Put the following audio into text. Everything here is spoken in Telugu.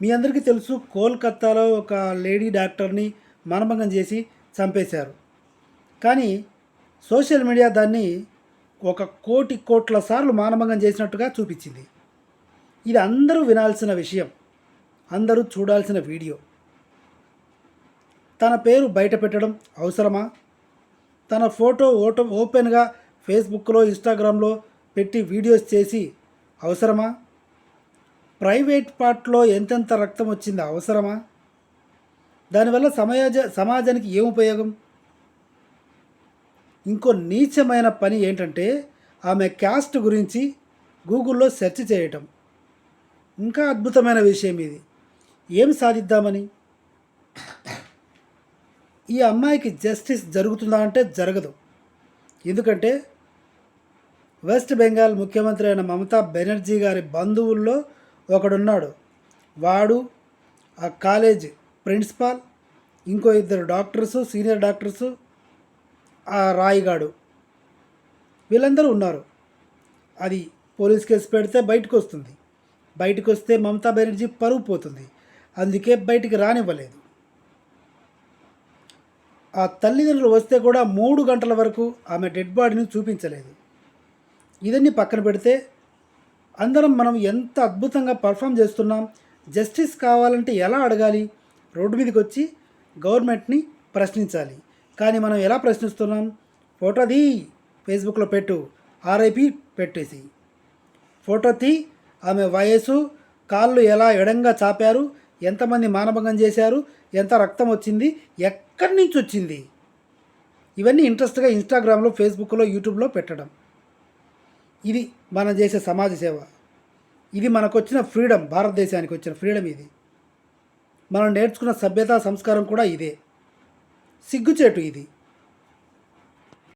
మీ అందరికీ తెలుసు కోల్కత్తాలో ఒక లేడీ డాక్టర్ని మనభంగం చేసి చంపేశారు. కానీ సోషల్ మీడియా దాన్ని ఒక కోటి కోట్ల సార్లు మానభంగం చేసినట్టుగా చూపించింది. ఇది అందరూ వినాల్సిన విషయం అందరూ చూడాల్సిన వీడియో. తన పేరు బయట పెట్టడం అవసరమా? తన ఫోటో ఓటో ఓపెన్గా ఫేస్బుక్లో ఇన్స్టాగ్రామ్లో పెట్టి వీడియోస్ చేసి అవసరమా? ప్రైవేట్ పార్ట్లో ఎంతెంత రక్తం వచ్చింది అవసరమా? దానివల్ల సమాజ సమాజానికి ఏం ఉపయోగం? ఇంకో నీచమైన పని ఏంటంటే ఆమె క్యాస్ట్ గురించి గూగుల్లో సెర్చ్ చేయటం. ఇంకా అద్భుతమైన విషయం ఇది. ఏం సాధిద్దామని? ఈ అమ్మాయికి జస్టిస్ జరుగుతుందా అంటే జరగదు. ఎందుకంటే వెస్ట్ బెంగాల్ ముఖ్యమంత్రి అయిన మమతా బెనర్జీ గారి బంధువుల్లో ఒకడున్నాడు. వాడు ఆ కాలేజ్ ప్రిన్సిపాల్ ఇంకో ఇద్దరు డాక్టర్సు సీనియర్ డాక్టర్సు ఆ రాయిగాడు. వీళ్ళందరూ ఉన్నారు. అది పోలీస్ కేసు పెడితే బయటకు వస్తుంది బయటకు వస్తే మమతా బెనర్జీ పరువు పోతుంది. అందుకే బయటికి రానివ్వలేదు. ఆ తల్లిదండ్రులు వస్తే కూడా మూడు గంటల వరకు ఆమె డెడ్ బాడీని చూపించలేదు. ఇదన్నీ పక్కన పెడితే అందరం మనం ఎంత అద్భుతంగా పర్ఫామ్ చేస్తున్నాం జస్టిస్ కావాలంటే ఎలా అడగాలి? రోడ్డు మీదకి వచ్చి గవర్నమెంట్ని ప్రశ్నించాలి. కానీ మనం ఎలా ప్రశ్నిస్తున్నాం? ఫోటో తీ ఫేస్బుక్లో పెట్టు ఆర్ఐపి పెట్టేసి. ఫోటో తీ ఆమె వయసు కాళ్ళు ఎలా ఎడంగా చాపారు ఎంతమంది మానభంగం చేశారు ఎంత రక్తం వచ్చింది ఎక్కడి నుంచి వచ్చింది? ఇవన్నీ ఇంట్రెస్ట్గా ఇన్స్టాగ్రామ్లో ఫేస్బుక్లో యూట్యూబ్లో పెట్టడం. ఇది మనం చేసే సమాజ సేవ. ఇది మనకు వచ్చిన ఫ్రీడమ్ భారతదేశానికి వచ్చిన ఫ్రీడమ్ ఇది. మనం నేర్చుకున్న సభ్యత సంస్కారం కూడా ఇదే. సిగ్గుచేటు ఇది.